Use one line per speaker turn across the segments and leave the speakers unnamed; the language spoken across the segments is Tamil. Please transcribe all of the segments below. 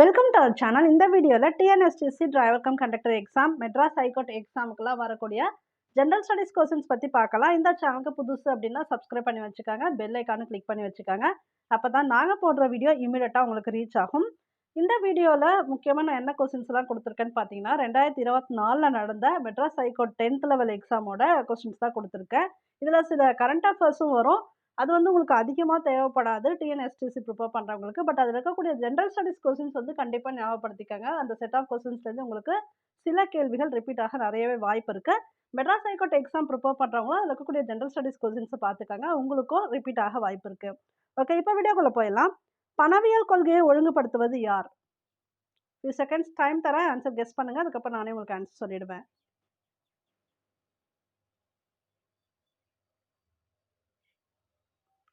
வெல்கம் டு அவர் சேனல் இந்த வீடியோவில் TNSTC driver cum conductor exam Madras high court எக்ஸாமுக்குலாம் வரக்கூடிய ஜென்ரல் ஸ்டடீஸ் கொஸ்டின்ஸ் பற்றி பார்க்கலாம். இந்த சேனலுக்கு புதுசு அப்படின்னா சப்ஸ்கிரைப் பண்ணி வச்சுக்காங்க. பெல் ஐக்கானு கிளிக் பண்ணி வச்சுக்காங்க. அப்போ தான் நாங்கள் போடுற வீடியோ இமீடியட்டாக உங்களுக்கு ரீச் ஆகும். இந்த வீடியோவில் முக்கியமாக நான் என்ன கொஸ்டின்ஸ்லாம் கொடுத்துருக்கேன்னு பார்த்தீங்கன்னா ரெண்டாயிரத்தி இருபத்தி நாலில் நடந்த Madras high court tenth level எக்ஸாமோட questions தான் கொடுத்துருக்கேன். இதில் சில கரண்ட் அஃபேர்ஸும் வரும். அது வந்து உங்களுக்கு அதிகமாக தேவைப்படாது. டிஎன்எஸ்டிசி ப்ரிப்பேர் பண்ணுறவங்களுக்கு பட் அதில் இருக்கக்கூடிய ஜென்ரல் ஸ்டடீஸ் கொஸ்டின்ஸ் வந்து கண்டிப்பாக ஞாபகப்படுத்திக்கங்க. அந்த செட் ஆஃப் கொஸ்டின்ஸ்லேருந்து உங்களுக்கு சில கேள்விகள் ரிப்பீட் ஆக நிறையவே வாய்ப்பு இருக்குது மெட்ராஸ் ஹைகோர்ட் எக்ஸாம் ப்ரிப்பேர் பண்ணுறவங்களும் அதில் இருக்கக்கூடிய ஜென்ரல் ஸ்டடீஸ் கொஸ்டின்ஸை பார்த்துக்கங்க. உங்களுக்கும் ரிப்பீட் ஆக வாய்ப்பு இருக்குது ஓகே இப்போ வீடியோக்குள்ளே போயிடலாம். பணவியல் கொள்கையை ஒழுங்குபடுத்துவது யார்? ஃபியூ செகண்ட்ஸ் டைம் தரேன். ஆன்சர் கெஸ் பண்ணுங்கள் அதுக்கப்புறம் நானே உங்களுக்கு ஆன்சர் சொல்லிடுவேன்.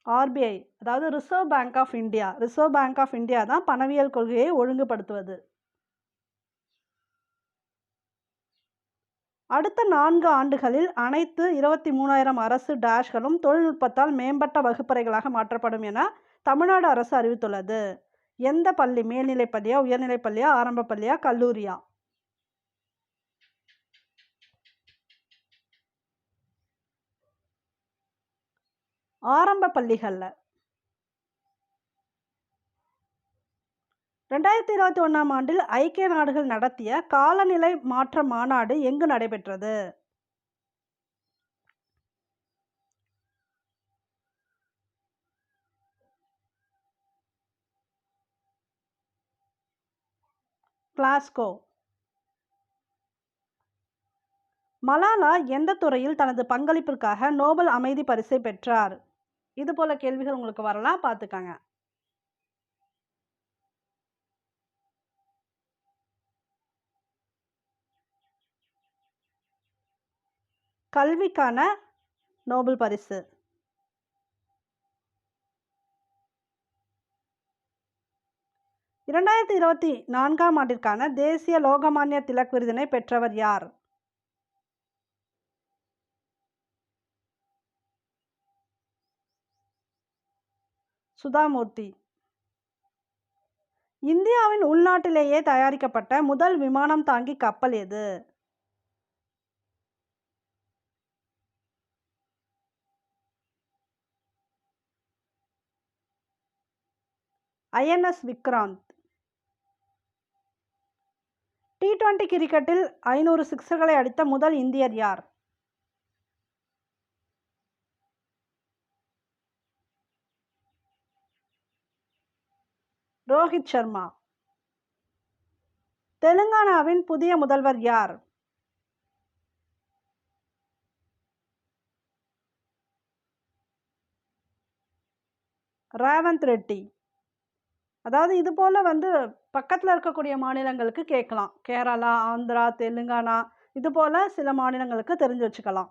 ஆர்பிஐ அதாவது reserve bank of India reserve bank of India தான் பணவியல் கொள்கையை ஒழுங்குபடுத்துவது. அடுத்த நான்கு ஆண்டுகளில் அனைத்து இருபத்தி மூணாயிரம் அரசு டேஷ்களும் தொழில்நுட்பத்தால் மேம்பட்ட வகுப்பறைகளாக மாற்றப்படும் என தமிழ்நாடு அரசு அறிவித்துள்ளது. எந்த பள்ளி மேல்நிலைப்பள்ளியா உயர்நிலைப்பள்ளியா பள்ளியா ஆரம்ப பள்ளியா கல்லூரியா? ஆரம்ப பள்ளிகளில். ரெண்டாயிரத்தி இருபத்தி ஒன்றாம் ஆண்டில் ஐக்கிய நாடுகள் நடத்திய காலநிலை மாற்ற மாநாடு எங்கு நடைபெற்றது? கிளாஸ்கோ. மலாலா எந்த துறையில் தனது பங்களிப்பிற்காக நோபல் அமைதி பரிசை பெற்றார்? இது போல கேள்விகள் உங்களுக்கு வரலாம் பார்த்துக்கங்க. கல்விக்கான நோபல் பரிசு. இரண்டாயிரத்தி இருபத்தி நான்காம் ஆண்டிற்கான தேசிய லோகமானிய திலக் விருதினை பெற்றவர் யார்? சுதாமூர்த்தி. இந்தியாவின் உள்நாட்டிலேயே தயாரிக்கப்பட்ட முதல் விமானம் தாங்கி கப்பல் எது? ஐஎன்எஸ் விக்ராந்த். டி டுவெண்டி கிரிக்கெட்டில் ஐநூறு சிக்ஸர்களை அடித்த முதல் இந்தியர் யார்? ரோஹித் சர்மா. தெலுங்கானாவின் புதிய முதல்வர் யார்? ரேவந்த் ரெட்டி. அதாவது இது போல் வந்து பக்கத்தில் இருக்கக்கூடிய மாநிலங்களுக்கு கேட்கலாம். கேரளா ஆந்திரா தெலுங்கானா இது போல் சில மாநிலங்களுக்கு தெரிஞ்சு வச்சுக்கலாம்.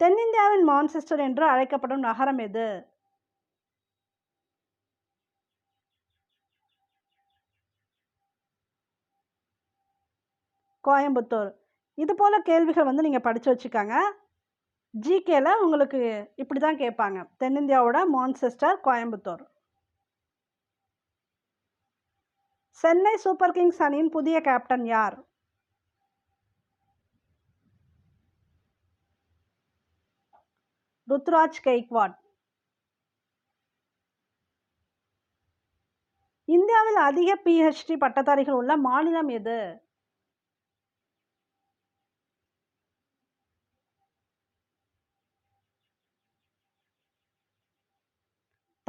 தென்னிந்தியாவின் மான்செஸ்டர் என்று அழைக்கப்படும் நகரம் எது? கோயம்புத்தூர். இது போல் கேள்விகள் வந்து நீங்கள் படித்து வச்சுக்கோங்க. ஜிகேல உங்களுக்கு இப்படி தான் கேட்பாங்க. தென்னிந்தியாவோட Manchester Coimbatore. Chennai super kings அணியின் புதிய கேப்டன் யார்? ருத்ராஜ் கெய்க்வாட். இந்தியாவில் அதிக பிஹெச்டி பட்டதாரிகள் உள்ள மாநிலம் எது?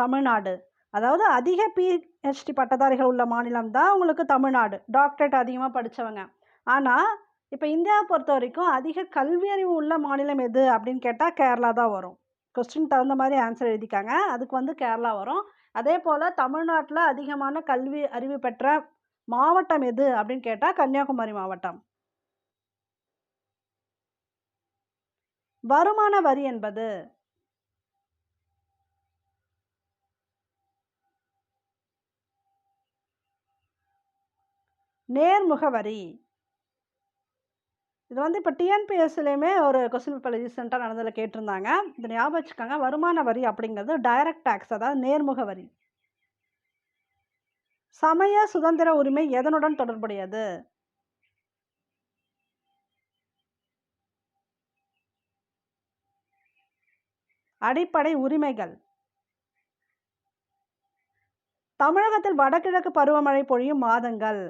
தமிழ்நாடு. அதாவது அதிக பிஹெச்டி பட்டதாரிகள் உள்ள மாநிலம் தான் உங்களுக்கு தமிழ்நாடு. டாக்டரேட் அதிகமாக படித்தவங்க ஆனால் இப்போ இந்தியாவை பொறுத்த வரைக்கும் அதிக கல்வி அறிவு உள்ள மாநிலம் எது அப்படின்னு கேட்டால் கேரளா தான் வரும். கொஸ்டின் தகுந்த மாதிரி ஆன்சர் எழுதிக்காங்க. அதுக்கு வந்து கேரளா வரும். அதே போல் தமிழ்நாட்டில் அதிகமான கல்வி அறிவு பெற்ற மாவட்டம் எது அப்படின்னு கேட்டால் கன்னியாகுமரி மாவட்டம். வருமான வரி என்பது நேர்முக வரி இது வந்து இப்போ டிஎன்பிஎஸ்லேயுமே ஒரு கொஸ்டின் இப்போ ரீசெண்டாக நடந்ததில் கேட்டிருந்தாங்க. இதை ஞாபகம் வச்சுக்கோங்க. வருமான வரி அப்படிங்கிறது டைரக்ட் டேக்ஸ் அதாவது நேர்முக வரி சமய சுதந்திர உரிமை எதனுடன் தொடர்புடையது? அடிப்படை உரிமைகள். தமிழகத்தில் வடகிழக்கு பருவமழை பொழியும் மாதங்கள்.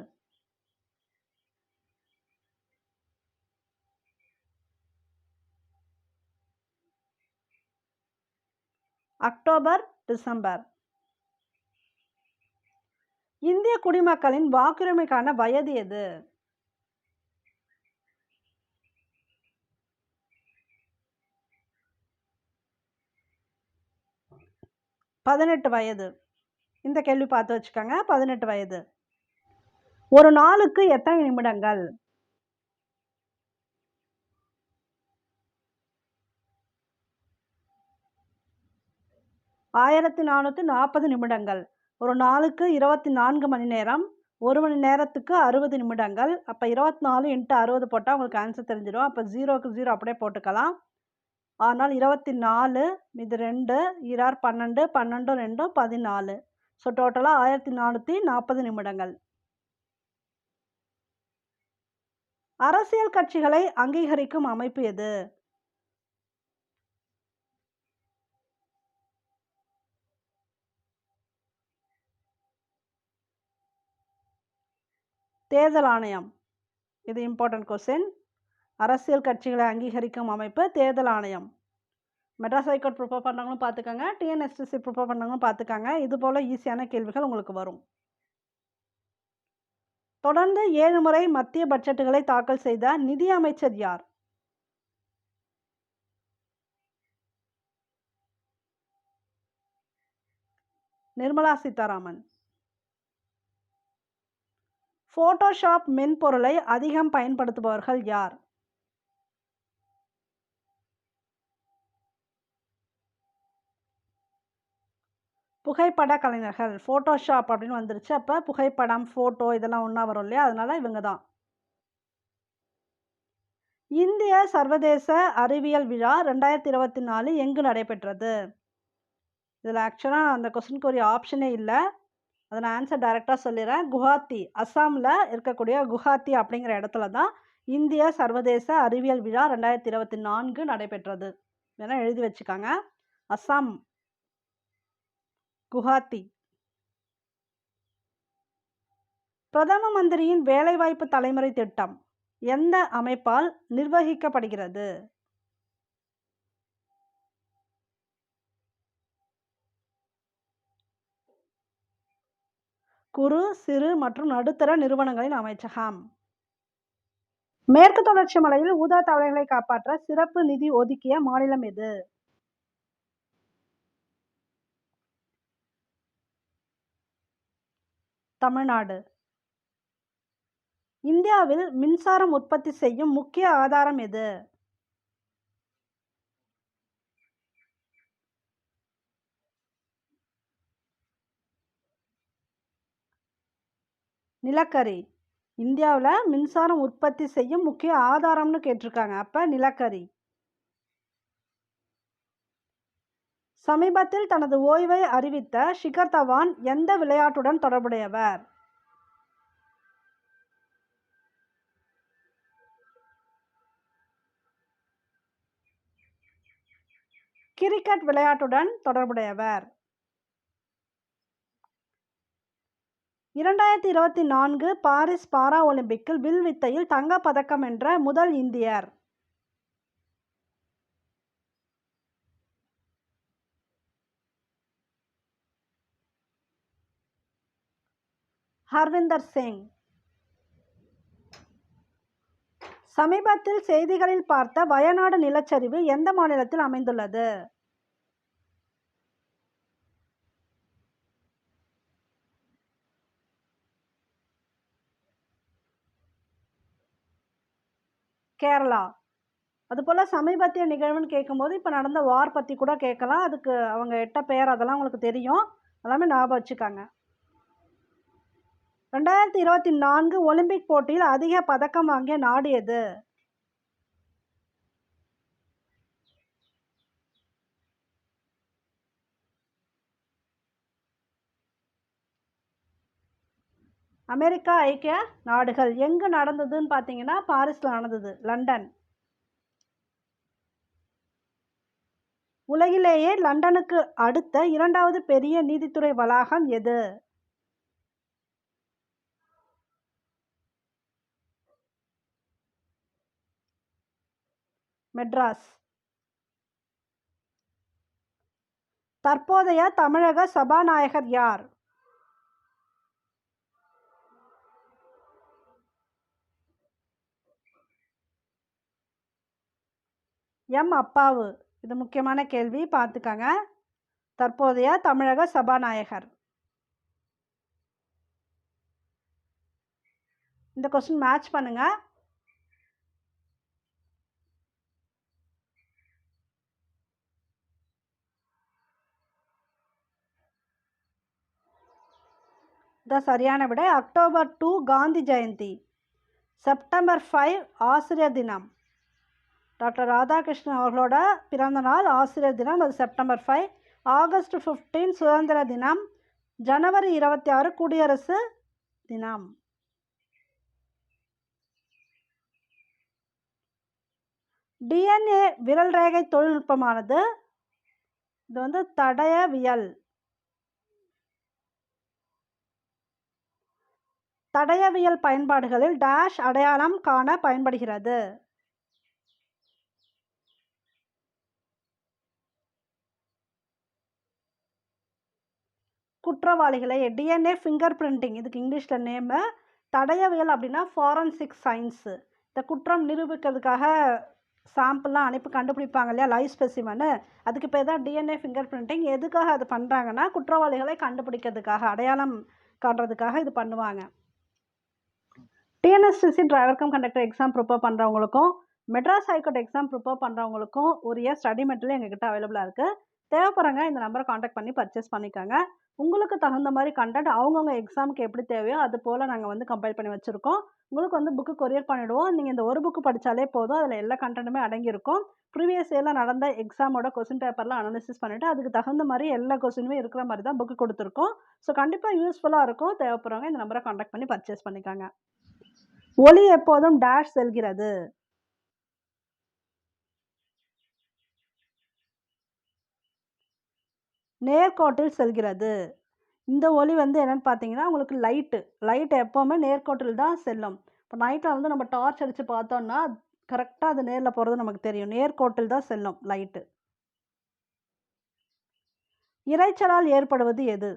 October December. இந்திய குடிமக்களின் வாக்குரிமைக்கான வயது எது? பதினெட்டு வயது. இந்த கேள்வி பார்த்து வச்சுக்கோங்க பதினெட்டு வயது. ஒரு நாளுக்கு எத்தனை நிமிடங்கள்? ஆயிரத்தி நானூற்றி நாற்பது நிமிடங்கள். ஒரு நாளுக்கு இருபத்தி நான்கு மணி நேரம். ஒரு மணி நேரத்துக்கு அறுபது நிமிடங்கள். அப்போ இருபத்தி நாலு இன்ட்டு அறுபது போட்டால் உங்களுக்கு ஆன்சர் தெரிஞ்சிடும். அப்போ ஜீரோக்கு ஜீரோ அப்படியே போட்டுக்கலாம். ஆனால் இருபத்தி நாலு இது ரெண்டு இரார் பன்னெண்டு பன்னெண்டு ரெண்டும் பதினாலு. ஸோ டோட்டலாக ஆயிரத்தி நானூற்றி நாற்பது நிமிடங்கள். அரசியல் கட்சிகளை அங்கீகரிக்கும் அமைப்பு எது? தேர்தல் ஆணையம். இது இம்பார்ட்டன்ட் கொஸ்டின் அரசியல் கட்சிகளை அங்கீகரிக்கும் அமைப்பு தேர்தல் ஆணையம். மெட்ராஸ் ஹைகோர்ட் ப்ரிப்பேர் பண்ணுறவங்களும் பார்த்துக்கோங்க டிஎன்எஸ்டிசி ப்ரிப்பேர் பண்ணுறவங்களும் பார்த்துக்காங்க இது போல் ஈஸியான கேள்விகள் உங்களுக்கு வரும். தொடர்ந்து ஏழு முறை மத்திய பட்ஜெட்டுகளை தாக்கல் செய்த நிதி அமைச்சர் யார்? நிர்மலா சீதாராமன். ஃபோட்டோஷாப் மென்பொருளை அதிகம் பயன்படுத்துபவர்கள் யார்? புகைப்பட கலைஞர்கள். ஃபோட்டோஷாப் அப்படின்னு வந்துருச்சு. அப்போ புகைப்படம் ஃபோட்டோ இதெல்லாம் ஒன்றா வரும் இல்லையா? அதனால் இவங்க தான். இந்திய சர்வதேச அறிவியல் விழா ரெண்டாயிரத்தி இருபத்தி நாலு எங்கு நடைபெற்றது? இதில் ஆக்சுவலாக அந்த கொஸ்டினுக்கு ஒரு ஆப்ஷனே இல்லை. அதை நான் ஆன்சர் டைரெக்டாக சொல்லிடுறேன். குஹாத்தி அஸ்ஸாமில் இருக்கக்கூடிய குஹாத்தி அப்படிங்கிற இடத்துல தான் இந்திய சர்வதேச அறிவியல் விழா ரெண்டாயிரத்தி இருபத்தி நான்கு நடைபெற்றது. வேணால் எழுதி வச்சுக்காங்க. அஸ்ஸாம் குஹாத்தி பிரதம மந்திரியின் வேலைவாய்ப்பு தலைமுறை திட்டம் எந்த அமைப்பால் நிர்வகிக்கப்படுகிறது? குறு சிறு மற்றும் நடுத்தர நிறுவனங்களின் அமைச்சகம். மேற்கு தொடர்ச்சி மலையில் ஊதா தவளைகளை காப்பாற்ற சிறப்பு நிதி ஒதுக்கிய மாநிலம் எது? தமிழ்நாடு. இந்தியாவில் மின்சாரம் உற்பத்தி செய்யும் முக்கிய ஆதாரம் எது? நிலக்கரி. இந்தியாவில் மின்சாரம் உற்பத்தி செய்யும் முக்கிய ஆதாரம்னு கேட்டிருக்காங்க. அப்போ நிலக்கரி. சமீபத்தில் தனது ஓய்வை அறிவித்த ஷிகர் தவான் எந்த விளையாட்டுடன் தொடர்புடையவர்? கிரிக்கெட் விளையாட்டுடன் தொடர்புடையவர். இரண்டாயிரத்தி இருபத்தி நான்கு பாரிஸ் பாரா ஒலிம்பிக்கில் வில் வித்தையில் தங்கப் பதக்கம் வென்ற முதல் இந்தியர். ஹர்விந்தர் சிங். சமீபத்தில் செய்திகளில் பார்த்த வயநாடு நிலச்சரிவு எந்த மாநிலத்தில் அமைந்துள்ளது? கேரளா. அதுபோல் சமீபத்திய நிகழ்வுன்னு கேட்கும்போது இப்போ நடந்த வார் பற்றி கூட கேட்கலாம் அதுக்கு அவங்க எட்ட பேர் அதெல்லாம் உங்களுக்கு தெரியும். எல்லாமே ஞாபகம் வச்சுக்காங்க. ரெண்டாயிரத்தி இருபத்தி நான்கு ஒலிம்பிக் போட்டியில் அதிக பதக்கம் வாங்கிய நாடு எது? அமெரிக்கா ஐக்கிய நாடுகள் எங்கே நடந்ததுன்னு பார்த்தீங்கன்னா பாரிஸில் நடந்தது லண்டன். உலகிலேயே லண்டனுக்கு அடுத்த இரண்டாவது பெரிய நீதித்துறை வளாகம் எது? மெட்ராஸ். தற்போதைய தமிழக சபாநாயகர் யார்? எம் அப்பாவு? இது முக்கியமான கேள்வி. பார்த்துக்கங்க. தற்போதைய தமிழக சபாநாயகர். இந்த கொஸ்டின் மேட்ச் பண்ணுங்க. த சரியான விடை. October two Gandhi Jayanti. September five ஆசிரியர் தினம். டாக்டர் ராதாகிருஷ்ணன் அவர்களோட பிறந்த நாள் ஆசிரியர் தினம் அது செப்டம்பர் ஃபைவ் ஆகஸ்ட் ஃபிஃப்டீன் சுதந்திர தினம் ஜனவரி இருபத்தி ஆறு குடியரசு தினம். டிஎன்ஏ விரல் ரேகை தொழில்நுட்பமானது. இது வந்து தடயவியல். தடயவியல் பயன்பாடுகளில் டேஷ் அடையாளம் காண பயன்படுகிறது. குற்றவாளிகளை டிஎன்ஏ ஃபிங்கர் பிரிண்டிங் இதுக்கு இங்கிலீஷில் நேமு தடயவியல் அப்படின்னா ஃபாரன்சிக் சயின்ஸு இந்த குற்றம் நிரூபிக்கிறதுக்காக சாம்பிள்லாம் அனுப்பி கண்டுபிடிப்பாங்க இல்லையா லைவ் ஸ்பெசிமனு அதுக்கு பேர் தான் டிஎன்ஏ ஃபிங்கர் பிரிண்டிங் எதுக்காக அது பண்ணுறாங்கன்னா குற்றவாளிகளை கண்டுபிடிக்கிறதுக்காக அடையாளம் காட்டுறதுக்காக இது பண்ணுவாங்க. டிஎன்எஸ்டிசி டிரைவருக்கும் conductor exam prepare பண்ணுறவங்களுக்கும் Madras high court exam prepare பண்ணுறவங்களுக்கும் உரிய ஸ்டடி மெட்டீரியல் எங்ககிட்ட அவைலபிளாக இருக்குது தேவைப்படுறங்க இந்த நம்பரை காண்டாக்ட் பண்ணி பர்ச்சேஸ் பண்ணிக்கோங்க. உங்களுக்கு தகுந்த மாதிரி கண்டென்ட் அவங்கவுங்க எக்ஸாமுக்கு எப்படி தேவையோ அது போல் நாங்கள் வந்து கம்பைல் பண்ணி வச்சுருக்கோம். உங்களுக்கு வந்து புக்கு கொரியர் பண்ணிவிடுவோம் நீங்கள் இந்த ஒரு புக்கு படித்தாலே போதும். அதில் எல்லா கண்டென்ட்டுமே அடங்கியிருக்கும். ப்ரீவியஸ் இயரில் நடந்த எக்ஸாமோட கொஸ்டின் பேப்பர்லாம் அனாலிசிஸ் பண்ணிவிட்டு அதுக்கு தகுந்த மாதிரி எல்லா கொஸ்டினுமே இருக்கிற மாதிரி தான் புக்கு கொடுத்துருக்கோம். ஸோ கண்டிப்பாக யூஸ்ஃபுல்லாக இருக்கும். தேவைப்படுறவங்க இந்த நம்பரை காண்டாக்ட் பண்ணி பர்ச்சேஸ் பண்ணிக்காங்க. ஒலி எப்போதும் டேஷ் செல்கிறது. நேர்கோட்டில் செல்கிறது. இந்த ஒளி வந்து என்னென்னு பார்த்தீங்கன்னா உங்களுக்கு லைட்டு லைட் எப்போவுமே நேர்கோட்டில் தான் செல்லும். இப்போ நைட்டில் வந்து நம்ம டார்ச் அடித்து பார்த்தோம்னா கரெக்டாக அது நேரில் போகிறது நமக்கு தெரியும். நேர்கோட்டில் தான் செல்லும் லைட்டு இரைச்சலால் ஏற்படுவது எது?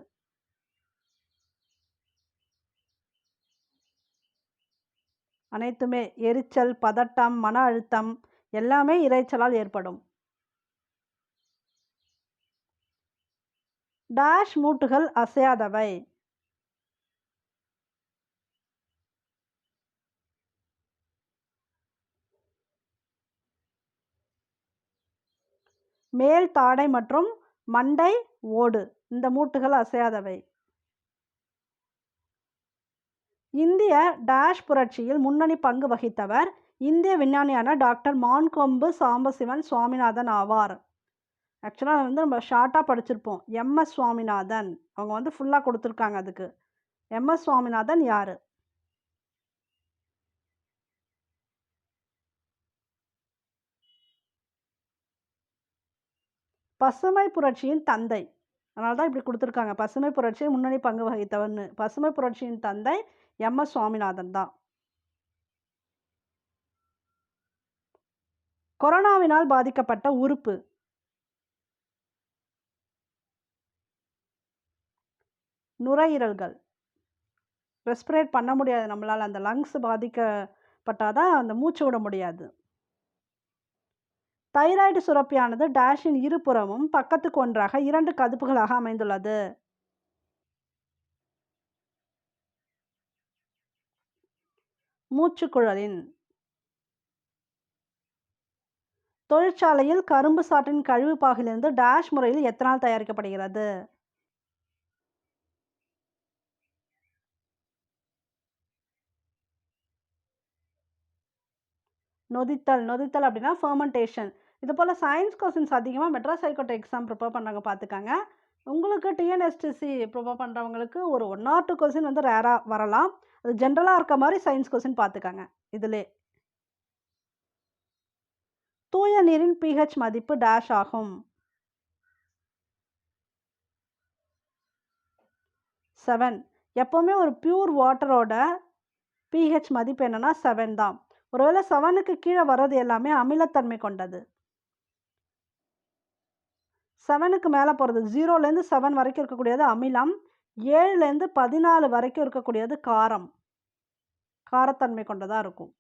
அனைத்துமே எரிச்சல் பதட்டம் மன அழுத்தம் எல்லாமே இரைச்சலால் ஏற்படும். டாஷ் மூட்டுகள் அசையாதவை. மேல் தாடை மற்றும் மண்டை ஓடு. இந்த மூட்டுகள் அசையாதவை. இந்திய டாஷ் புரட்சியில் முன்னணி பங்கு வகித்தவர் இந்திய விஞ்ஞானியான டாக்டர் மான்கொம்பு சாம்பசிவன் சுவாமிநாதன் ஆவார். ஆக்சுவலாக வந்து நம்ம ஷார்ட்டாக படிச்சிருப்போம். M S Swaminathan. அவங்க வந்து ஃபுல்லாக கொடுத்துருக்காங்க அதுக்கு. எம்எஸ் சுவாமிநாதன் யார்? பசுமை புரட்சியின் தந்தை. அதனால தான் இப்படி கொடுத்துருக்காங்க. பசுமை புரட்சியை முன்னணி பங்கு வகித்தவர்னு. பசுமை புரட்சியின் தந்தை எம்எஸ் சுவாமிநாதன் தான். கொரோனாவினால் பாதிக்கப்பட்ட உறுப்பு. நுரையீரல்கள். ரெஸ்பிரேட் பண்ண முடியாது. நம்மளால் அந்த லங்ஸ் பாதிக்கப்பட்டால் தான் அந்த மூச்சு விட முடியாது. தைராய்டு சுரப்பியானது டேஷின் இருபுறமும் பக்கத்துக்கு ஒன்றாக இரண்டு கதுப்புகளாக அமைந்துள்ளது. மூச்சுக்குழலின் தொழிற்சாலையில் கரும்பு சாற்றின் கழிவு பாகிலிருந்து டேஷ் முறையில் எத்தனால் தயாரிக்கப்படுகிறது. நொதித்தல் நொதித்தல் அப்படின்னா ஃபர்மெண்டேஷன் இது போல் சயின்ஸ் கொஸ்டின்ஸ் அதிகமாக மெட்ராஸ் ஹைகோர்ட் எக்ஸாம் ப்ரிப்பேர் பண்ணுறாங்க பார்த்துக்காங்க. உங்களுக்கு டிஎன்எஸ்டிசி ப்ரிப்பேர் பண்ணுறவங்களுக்கு ஒரு ஒன் ஆர் டூ கொஸ்டின் வந்து ரேராக வரலாம். அது ஜென்ரலாக இருக்க மாதிரி சயின்ஸ் கொஸ்டின் பார்த்துக்காங்க இதிலே. தூய நீரின் பிஹெச் மதிப்பு டேஷ் ஆகும். செவன் எப்போவுமே ஒரு பியூர் வாட்டரோட பிஹெச் மதிப்பு என்னென்னா செவன் தான். ஒருவேளை செவனுக்கு கீழே வர்றது எல்லாமே அமிலத்தன்மை கொண்டது. செவனுக்கு மேலே போகிறது ஜீரோலேருந்து செவன் வரைக்கும் இருக்கக்கூடியது அமிலம் ஏழுலேருந்து பதினாலு வரைக்கும் இருக்கக்கூடியது காரம். காரத்தன்மை கொண்டதாக இருக்கும்.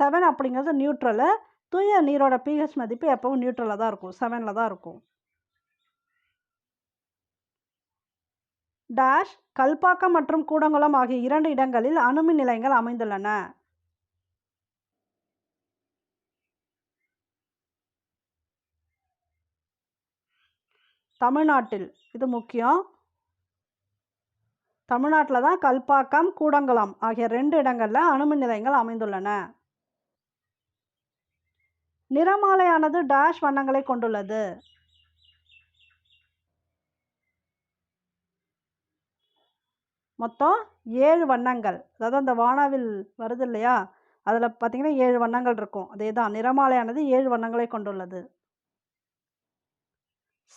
செவன் அப்படிங்கிறது நியூட்ரலு தூய நீரோட பிஹெச் மதிப்பு எப்பவும் நியூட்ரலாக தான் இருக்கும். செவனில் தான் இருக்கும். டேஷ் கல்பாக்கம் மற்றும் கூடங்குளம் ஆகிய இரண்டு இடங்களில் அணுமின் நிலையங்கள் அமைந்துள்ளன. தமிழ்நாட்டில். இது முக்கியம். தமிழ்நாட்டில் தான் கல்பாக்கம் கூடங்குளம் ஆகிய ரெண்டு இடங்களில் அணுமின் நிலையங்கள் அமைந்துள்ளன. நிறமாலையானது டேஷ் வண்ணங்களை கொண்டுள்ளது. மொத்தம் ஏழு வண்ணங்கள். அதாவது அந்த வானாவில் வருது இல்லையா? அதில் பார்த்தீங்கன்னா ஏழு வண்ணங்கள் இருக்கும். அதே தான் நிறமாலையானது ஏழு வண்ணங்களை கொண்டுள்ளது.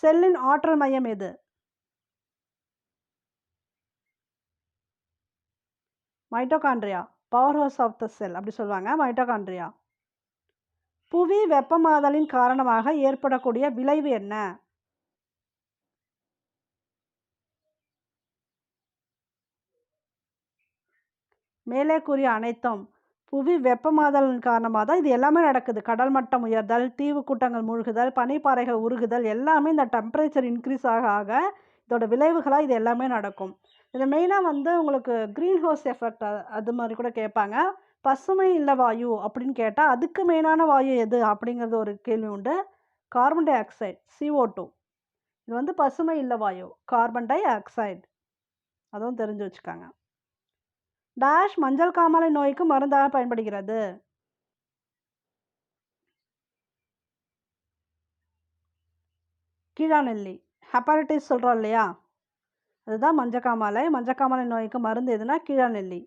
செல்லின் ஆற்றல் மையம் எது? Mitochondria power house of the cell அப்படி சொல்லுவாங்க. மைட்டோகாண்ட்ரியா புவி வெப்பமாதலின் காரணமாக ஏற்படக்கூடிய விளைவு என்ன? மேலே கூறிய அனைத்தும் புவி வெப்பமாதலின் காரணமாக தான் இது எல்லாமே நடக்குது. கடல் மட்டம் உயர்தல் தீவு கூட்டங்கள் மூழ்குதல் பனிப்பாறைகள் உருகுதல் எல்லாமே இந்த டெம்பரேச்சர் இன்க்ரீஸ் ஆக ஆக இதோட விளைவுகளாக இது எல்லாமே நடக்கும். இது மெயினாக வந்து உங்களுக்கு க்ரீன் ஹவுஸ் எஃபெக்ட் அது மாதிரி கூட கேட்பாங்க. பசுமை இல்லை வாயு அப்படின்னு கேட்டால் அதுக்கு மெயினான வாயு எது அப்படிங்கிறது ஒரு கேள்வி உண்டு. Carbon dioxide C O two இது வந்து பசுமை இல்லை வாயு கார்பன் டை ஆக்சைடு அதுவும் தெரிஞ்சு வச்சுக்காங்க. டேஷ் மஞ்சள் காமாலை நோய்க்கு மருந்தாக பயன்படுகிறது. கீழாநெல்லி ஹெப்பாரிட்டிஸ் சொல்கிறோம் இல்லையா? அதுதான் மஞ்சக்காமாலை மஞ்சக்காமாலை நோய்க்கு மருந்து எதுனா கீழாநெல்லி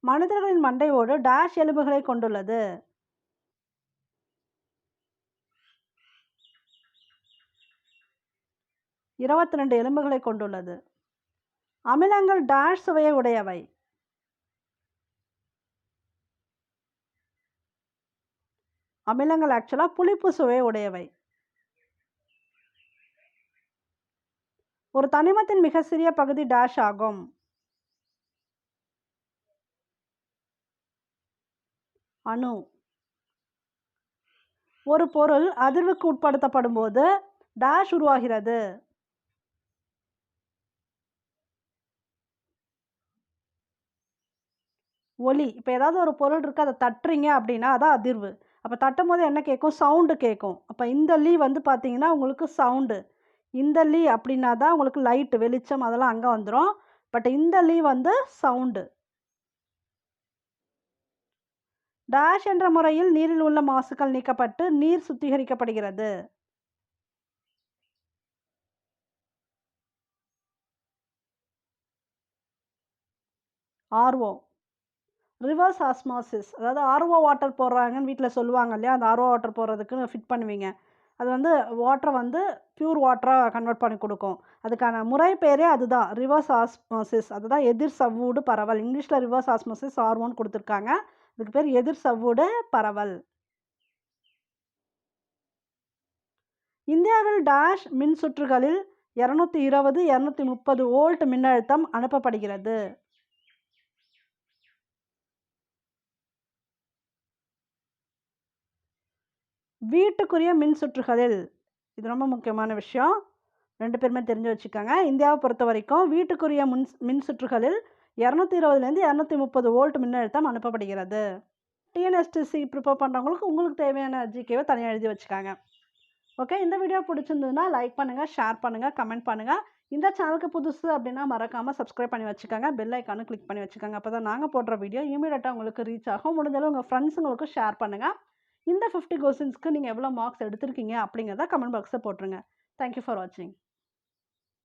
மனிதர்களின் மண்டை ஓடு டேஷ் எலும்புகளை கொண்டுள்ளது. இருபத்தி ரெண்டு எலும்புகளை கொண்டுள்ளது. அமிலங்கள் டாஷ் சுவையை உடையவை. அமிலங்கள் ஆக்சுவலாக புளிப்பு சுவையை உடையவை. ஒரு தனிமத்தின் மிக சிறிய பகுதி டாஷ் ஆகும். அணு. ஒரு பொருள் அதிர்வுக்கு உட்படுத்தப்படும் போது டாஷ் உருவாகிறது. ஒலி. இப்போ ஏதாவது ஒரு பொருள் இருக்குது அதை தட்டுறீங்க அப்படின்னா அதான் அதிர்வு. அப்போ தட்டும் போது என்ன கேட்கும் சவுண்டு கேட்கும் அப்போ இந்த லீ வந்து பார்த்தீங்கன்னா உங்களுக்கு சவுண்டு. இந்த லீ அப்படின்னா தான் உங்களுக்கு லைட்டு வெளிச்சம் அதெல்லாம் அங்கே வந்துடும் பட் இந்த லீ வந்து சவுண்டு. டேஷ் என்ற முறையில் நீரில் உள்ள மாசுக்கள் நீக்கப்பட்டு நீர் சுத்திகரிக்கப்படுகிறது. ஆர்வம். Reverse osmosis. அதாவது ஆர்ஓ வாட்டர் போடுறாங்கன்னு வீட்டில் சொல்லுவாங்க இல்லையா? அந்த ஆர்ஓ வாட்டர் போடுறதுக்கு ஃபிட் பண்ணுவீங்க. அது வந்து வாட்டரை வந்து ப்யூர் வாட்டராக கன்வெர்ட் பண்ணி கொடுக்கும். அதுக்கான முறை பேரே அதுதான். Reverse osmosis. அதுதான் எதிர் சவ்வூடு பரவல். இங்கிலீஷில் ரிவர்ஸ் ஆஸ்மோசிஸ் ஆர்வோன்னு கொடுத்துருக்காங்க. அதுக்கு பேர் எதிர் சவ்வூடு பரவல். இந்தியாவில் டேஷ் மின் சுற்றுகளில் இரநூத்தி இருபது இரநூத்தி முப்பது ஓல்ட் மின்னழுத்தம் அனுப்பப்படுகிறது. வீட்டுக்குரிய மின் சுற்றுகளில் இது ரொம்ப முக்கியமான விஷயம். ரெண்டு பேருமே தெரிஞ்சு வச்சுக்கோங்க. இந்தியாவை பொறுத்த வரைக்கும் வீட்டுக்குரிய மின் மின் சுற்றுகளில் இரநூத்தி இருபதுலேருந்து இரநூத்தி முப்பது வோல்ட் மின்னழுத்தம் அனுப்பப்படுகிறது. டிஎன்எஸ்டிசி ப்ரிப்பேர் பண்ணுறவங்களுக்கு உங்களுக்கு தேவையான ஜிகேவை தனியாக எழுதி வச்சுக்காங்க. ஓகே இந்த வீடியோ பிடிச்சிருந்ததுன்னா லைக் பண்ணுங்கள் ஷேர் பண்ணுங்கள் கமெண்ட் பண்ணுங்கள் இந்த சேனலுக்கு புதுசு அப்படின்னா மறக்காமல் சப்ஸ்கிரைப் பண்ணி வச்சுக்கோங்க. பெல் ஐக்கானு கிளிக் பண்ணி வச்சுக்கோங்க. அப்போ தான் நாங்கள் போடுற வீடியோ இமீடியட்டாக உங்களுக்கு ரீச் ஆகும். முடிஞ்சளவு உங்கள் ஃப்ரெண்ட்ஸுங்களுக்கு ஷேர் பண்ணுங்கள் இந்த ஃபிஃப்டி கொஸ்டின்ஸ்க்கு நீங்கள் எவ்வளோ மார்க்ஸ் எடுத்திருக்கீங்க அப்படிங்கிறத கமெண்ட் பாக்ஸில் போட்டுருங்க. தேங்க்யூ ஃபார் வாட்சிங்